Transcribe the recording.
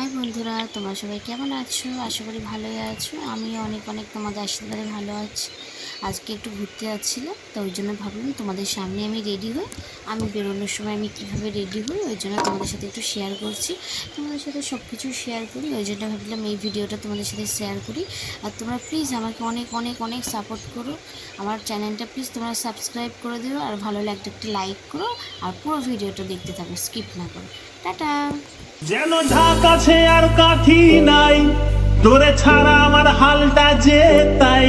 High বন্ধুরা, তোমরা সবাই কেমন আছো? আশা করি ভালোই আছো। আমি অনেক অনেক তোমাদের আশীর্বাদে ভালো আছি। আজকে একটু ঘুরতে যাচ্ছিলাম, তো ওই জন্য ভাবলাম তোমাদের সামনে আমি রেডি হই আমি বেরোনোর সময় আমি কীভাবে রেডি হই, ওই জন্য তোমাদের সাথে একটু শেয়ার করছি। তোমাদের সাথে সব কিছু শেয়ার করি, ওই জন্য ভাবলাম এই ভিডিওটা তোমাদের সাথে শেয়ার করি। আর তোমরা প্লিজ আমাকে অনেক অনেক অনেক সাপোর্ট করো। আমার চ্যানেলটা প্লিজ তোমরা সাবস্ক্রাইব করে দিও, আর ভালো লাগলে একটি লাইক করো, আর পুরো ভিডিওটা দেখতে থাকো স্কিপ না করো। টাটা! যেন ঢাক আছে আর কাঠি নাই, তোরে ছাড়া আমার হালটা যে তাই।